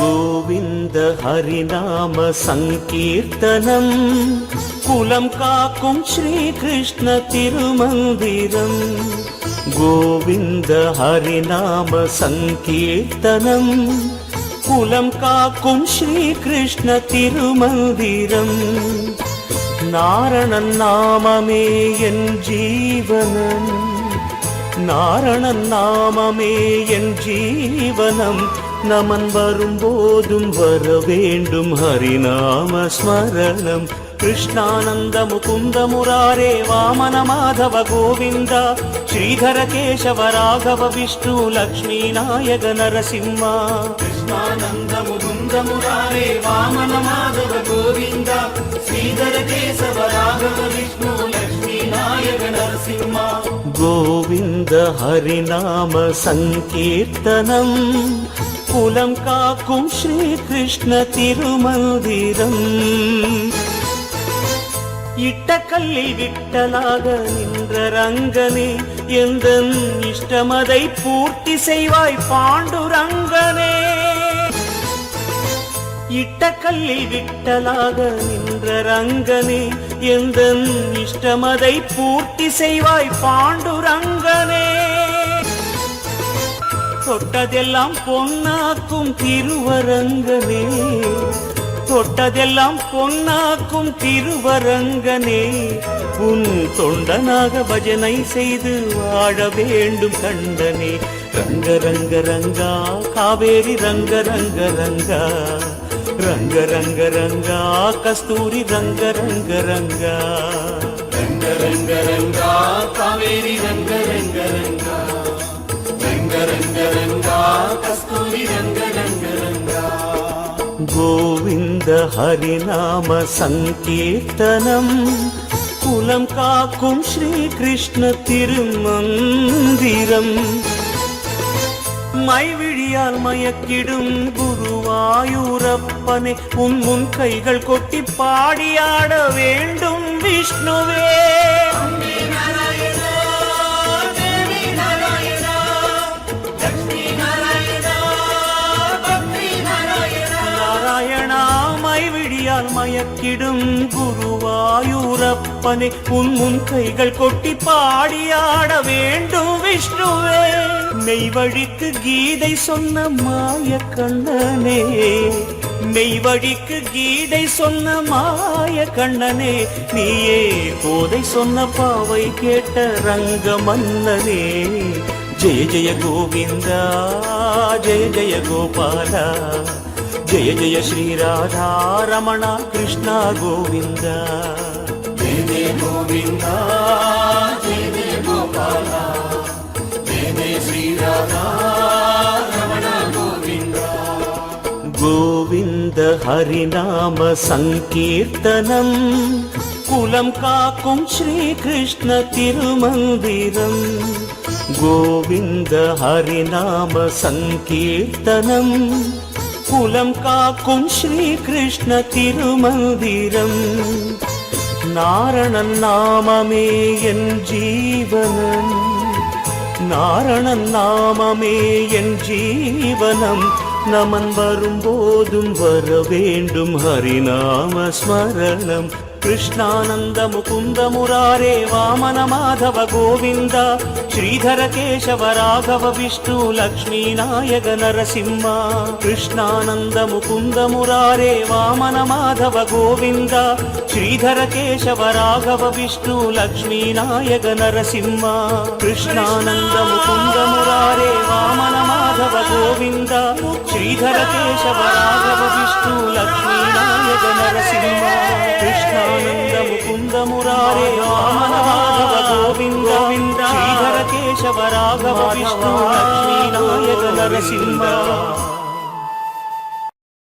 கோவிந்த ஹரிநாம சங்கீர்த்தனம். குலம் காக்கும் ஸ்ரீகிருஷ்ண திருமந்திரம். கோவிந்த ஹரிநாம சங்கீர்த்தனம். குலம் காக்கும் ஸ்ரீகிருஷ்ண திருமந்திரம். நாரணன் நாமமே என் ஜீவனம். நாரணன் நாமமே என் ஜீவனம். நமன் வரும்போதும் வர வேண்டும் ஹரிநாம ஸ்மரணம் கிருஷ்ணானந்த முகுந்த முராரே வாமன மாதவ கோவிந்தா ஸ்ரீதர கேசவ ராகவ விஷ்ணு லக்ஷ்மி நாயக நரசிம்மா கிருஷ்ணானந்த முகுந்த முராரே வாமன மாதவ கோவிந்தா ஸ்ரீதர கேசவ ராகவ விஷ்ணு லக்ஷ்மி நாயக நரசிம்மா கோவிந்த ஹரிநாம சங்கீர்த்தனம் குலம் காக்கும் ஸ்ரீகிருஷ்ண திருமந்திரம். இட்ட விட்டலாக நின்ற ரங்கனே எந்த இஷ்டமதை பூர்த்தி செய்வாய் பாண்டுரங்கனே. இட்ட விட்டலாக நின்ற ரங்கனே எந்த இஷ்டமதை பூர்த்தி செய்வாய் பாண்டுரங்கனே. தொட்டதெல்லாம் பொன்னாக்கும் திருவரங்கனே. தொட்டதெல்லாம் பொன்னாக்கும் திருவரங்கனே. உன் தொண்டனாக பஜனை செய்து வாழ வேண்டும் கண்டனே. ரங்க ரங்க ரங்கா காவேரி ரங்க ரங்க ரங்கா. ரங்க ரங்க ரங்கா கஸ்தூரி ரங்க ரங்க ரங்கா. ரங்க ரங்க ரங்கா காவேரி ஹரிநாம சங்கீர்த்தனம் குலம் காக்கும் ஸ்ரீகிருஷ்ண திருமந்திரம் மைவிழியால் மயக்கிடும் குருவாயூரப்பனை உன் முன் கைகள் கொட்டி பாடியாட வேண்டும் விஷ்ணுவே। மைவிழியால் மயக்கிடும் குருவாயூரப்பனே உன் முன் கைகள் கொட்டி பாடியாட வேண்டும் விஷ்ணுவே. மெய்வழிக்கு கீதை சொன்ன மாய கண்ணனே மெய்வழிக்கு கீதை சொன்ன மாய கண்ணனே நீயே கோதை சொன்ன பாவை கேட்ட ரங்க மன்னனே ஜெய ஜெய கோவிந்தா ஜெய ஜெய கோபாலா. జయ జయ శ్రీ రాధారమణ కృష్ణ గోవింద. జయ గోవింద జయ జయ గోపాల గోవింద. గోవింద హరినామ సంకీర్తనం కులం కాకుం శ్రీకృష్ణ తిరుమందిరం. గోవింద హరినామ సంకీర్తనం மூலம் காக்கும் ஸ்ரீ கிருஷ்ண திருமந்திரம். நாரணன் நாமமே என் ஜீவனம். நாரணன் நாமமே என் ஜீவனம். நமன் வரும்போதும் வர வேண்டும் ஹரிநாம ஸ்மரணம். కృష్ణానంద ముకుంద వామన మాధవ గోవింద శ్రీధర కేశవ రాఘవ విష్ణు లక్ష్మీనాయక నరసింహ. కృష్ణానంద ముకుంద వామన మాధవ గోవింద శ్రీధర కేశవ రాఘవ విష్ణు లక్ష్మీనాయక నరసింహ. కృష్ణానంద ముకుంద వామన మాధవ గోవింద శ్రీధర కేశవ రాఘవ విష్ణు లక్ష్మీనాయక నరసింహ. కృష్ణ ఆనందము కుందమురారే వామన మాధవ శ్రీధర కేశవ రాఘవ విష్ణు లక్ష్మీనాయక నరసింహ.